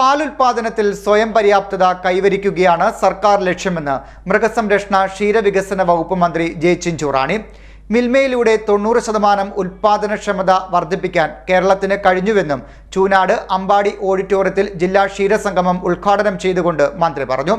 പാലുൽപാദനത്തിൽ സ്വയം പര്യാപ്തത കൈവരിക്കുകയാണ് സർക്കാർ ലക്ഷ്യമെന്ന് മൃഗസംരക്ഷണ ക്ഷീരവികസന വകുപ്പ് മന്ത്രി ജെ ചിഞ്ചുറാണി. മിൽമയിലൂടെ തൊണ്ണൂറ് ശതമാനം ഉൽപാദനക്ഷമത വർദ്ധിപ്പിക്കാൻ കേരളത്തിന് കഴിഞ്ഞുവെന്നും ചൂനാട് അമ്പാടി ഓഡിറ്റോറിയത്തിൽ ജില്ലാ ക്ഷീരസംഗമം ഉദ്ഘാടനം ചെയ്തുകൊണ്ട് മന്ത്രി പറഞ്ഞു.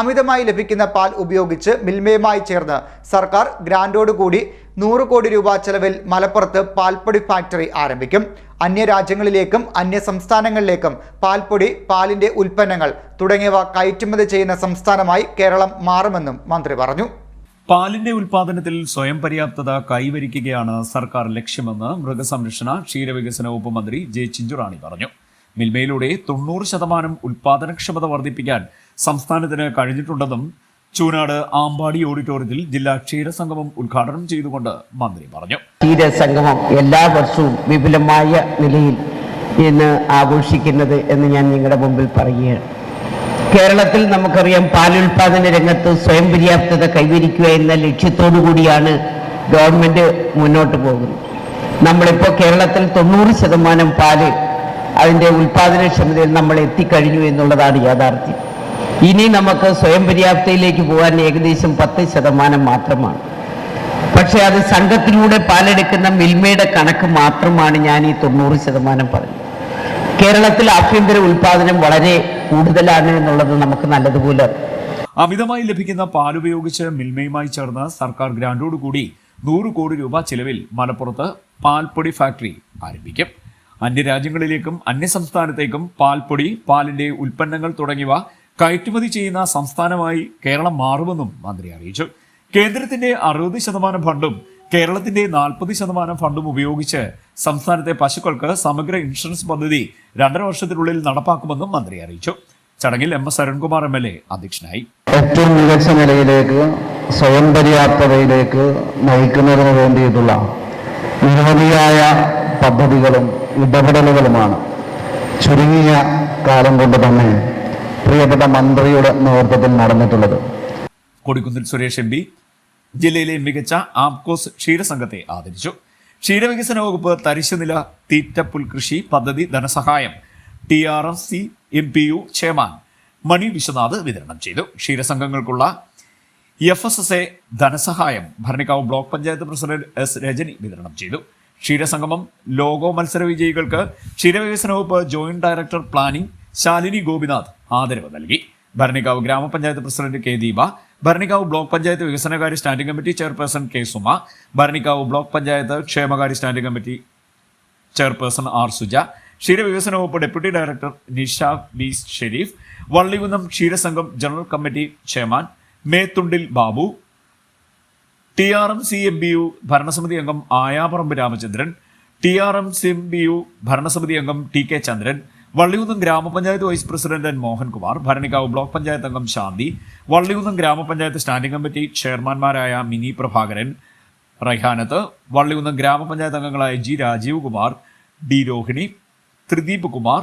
അമിതമായി ലഭിക്കുന്ന പാൽ ഉപയോഗിച്ച് മിൽമയുമായി ചേർന്ന് സർക്കാർ ഗ്രാൻഡോടുകൂടി നൂറ് കോടി രൂപ ചെലവിൽ മലപ്പുറത്ത് പാൽപ്പൊടി ഫാക്ടറി ആരംഭിക്കും. അന്യരാജ്യങ്ങളിലേക്കും അന്യ സംസ്ഥാനങ്ങളിലേക്കും പാൽപ്പൊടി പാലിന്റെ ഉൽപ്പന്നങ്ങൾ തുടങ്ങിയവ കയറ്റുമതി ചെയ്യുന്ന സംസ്ഥാനമായി കേരളം മാറുമെന്നും മന്ത്രി പറഞ്ഞു. പാലിന്റെ ഉൽപാദനത്തിൽ സ്വയം പര്യാപ്തത കൈവരിക്കുകയാണ് സർക്കാർ ലക്ഷ്യമെന്ന് മൃഗസംരക്ഷണ ക്ഷീരവികസന വകുപ്പ് മന്ത്രി ജെ ചിഞ്ചുറാണി പറഞ്ഞു. മിൽമയിലൂടെ തൊണ്ണൂറ് ശതമാനം ഉൽപാദനക്ഷമത വർദ്ധിപ്പിക്കാൻ സംസ്ഥാനത്തിന് കഴിഞ്ഞിട്ടുണ്ടെന്നും ചൂനാട് ആമ്പാടി ഓഡിറ്റോറിയത്തിൽ ജില്ലാ ക്ഷീരസംഗമം ഉദ്ഘാടനം ചെയ്തുകൊണ്ട് മന്ത്രി പറഞ്ഞു. ക്ഷീരസംഗമം എല്ലാ വർഷവും വിപുലമായ നിലയിൽ ഇന്ന് ആഘോഷിക്കുന്നത് എന്ന് ഞാൻ നിങ്ങളുടെ മുമ്പിൽ പറയുകയാണ്. കേരളത്തിൽ നമുക്കറിയാം പാലുൽപാദന രംഗത്ത് സ്വയം പര്യാപ്തത കൈവരിക്കുക എന്ന ലക്ഷ്യത്തോടു കൂടിയാണ് ഗവൺമെന്റ് മുന്നോട്ട് പോകുന്നത്. നമ്മളിപ്പോൾ കേരളത്തിൽ തൊണ്ണൂറ് ശതമാനം പാൽ അതിന്റെ ഉൽപാദനക്ഷമതയിൽ നമ്മൾ എത്തിക്കഴിഞ്ഞു എന്നുള്ളതാണ് യാഥാർത്ഥ്യം. ഇനി നമുക്ക് സ്വയം പര്യാപ്തയിലേക്ക് പോകാൻ ഏകദേശം പത്ത് ശതമാനം മാത്രമാണ്. പക്ഷെ അത് സംഘത്തിലൂടെ പാലെടുക്കുന്ന മിൽമയുടെ കണക്ക് മാത്രമാണ് ഞാൻ ഈ തൊണ്ണൂറ് ശതമാനം പറഞ്ഞത്. കേരളത്തിൽ ആഭ്യന്തര ഉൽപാദനം വളരെ കൂടുതലാണ് എന്നുള്ളത് നമുക്ക് നല്ലതുപോലെ അമിതമായി ലഭിക്കുന്ന പാൽ ഉപയോഗിച്ച് മിൽമയുമായി ചേർന്ന് സർക്കാർ ഗ്രാൻഡോടുകൂടി നൂറ് കോടി രൂപ ചിലവിൽ മലപ്പുറത്ത് പാൽപ്പൊടി ഫാക്ടറി ആരംഭിക്കും. അന്യരാജ്യങ്ങളിലേക്കും അന്യസംസ്ഥാനത്തേക്കും പാൽപ്പൊടി പാലിന്റെ ഉൽപ്പന്നങ്ങൾ തുടങ്ങിയവ കയറ്റുമതി ചെയ്യുന്ന സംസ്ഥാനമായി കേരളം മാറുമെന്നും മന്ത്രി അറിയിച്ചു. കേന്ദ്രത്തിന്റെ അറുപത് ശതമാനം ഫണ്ടും കേരളത്തിന്റെ നാൽപ്പത് ശതമാനം ഫണ്ടും ഉപയോഗിച്ച് സംസ്ഥാനത്തെ പശുക്കൾക്ക് സമഗ്ര ഇൻഷുറൻസ് പദ്ധതി രണ്ടര വർഷത്തിനുള്ളിൽ നടപ്പാക്കുമെന്നും മന്ത്രി അറിയിച്ചു. ചടങ്ങിൽ M S Arunkumar M L A അധ്യക്ഷനായി. ഏറ്റവും മികച്ച നിലയിലേക്ക് സ്വയം പര്യാപ്തതയിലേക്ക് നയിക്കുന്നതിന് വേണ്ടിയിട്ടുള്ള നിരവധിയായ പദ്ധതികളും ഇടപെടലുകളുമാണ് ചുരുങ്ങിയ കാലം കൊണ്ട് തന്നെ പ്രിയപ്പെട്ട മന്ത്രിയുടെ നേതൃത്വത്തിൽ നടന്നിട്ടുള്ളത്. കൊടിക്കുന്നിൽ സുരേഷ് എം ജില്ലയിലെ മികച്ച ആംകോസ് ക്ഷീരസംഘത്തെ ആദരിച്ചു. ക്ഷീരവികസന വകുപ്പ് തരിശുനില തീറ്റ പുൽകൃഷി പദ്ധതി ധനസഹായം T R M C M P U chairman Mani Vishwanath വിതരണം ചെയ്തു. ക്ഷീരസംഘങ്ങൾക്കുള്ള എഫ് എസ് എസ് എ ധനസഹായം Bharanikkavu block panchayat president S Rajani വിതരണം ചെയ്തു. ക്ഷീരസംഗമം ലോഗോ മത്സര വിജയികൾക്ക് ക്ഷീരവികസന വകുപ്പ് joint director planning Shalini Gopinath ആദരവ് നൽകി. ഭരണികാവ് ഗ്രാമപഞ്ചായത്ത് president K Deepa Bharanikavu block panchayat വികസനകാര്യ standing committee chairperson K Suma Bharanikavu block panchayat ക്ഷേമകാര്യ standing committee chairperson R Suja ക്ഷീരവികസന വകുപ്പ് deputy director Nisha B Sherif Vallikunnam ക്ഷീരസംഘം general committee chairman Methundil Babu T R M C M B U ഭരണസമിതി അംഗം Ayaparambu Ramachandran T R M C M B U ഭരണസമിതി അംഗം T K Chandran Vallikunnam ഗ്രാമപഞ്ചായത്ത് vice president Mohankumar Bharanikkavu block panchayat അംഗം ശാന്തി വള്ളിയൂന്നും ഗ്രാമപഞ്ചായത്ത് standing committee ചെയർമാൻമാരായ മിനി പ്രഭാകരൻ റൈഹാനത്ത് വള്ളിയൂന്നും ഗ്രാമപഞ്ചായത്ത് അംഗങ്ങളായ ജി രാജീവ് കുമാർ ഡി രോഹിണി ത്രിദീപ് കുമാർ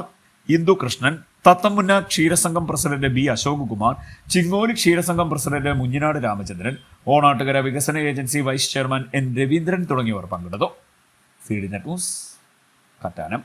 ഇന്ദു കൃഷ്ണൻ തത്തമുന്ന ക്ഷീരസംഘം president B Ashok Kumar Chingoli ക്ഷീരസംഘം president Munjinad Ramachandran Onattukara വികസന agency vice chairman N Raveendran തുടങ്ങിയവർ പങ്കെടുത്തു. Feed news Kattanam.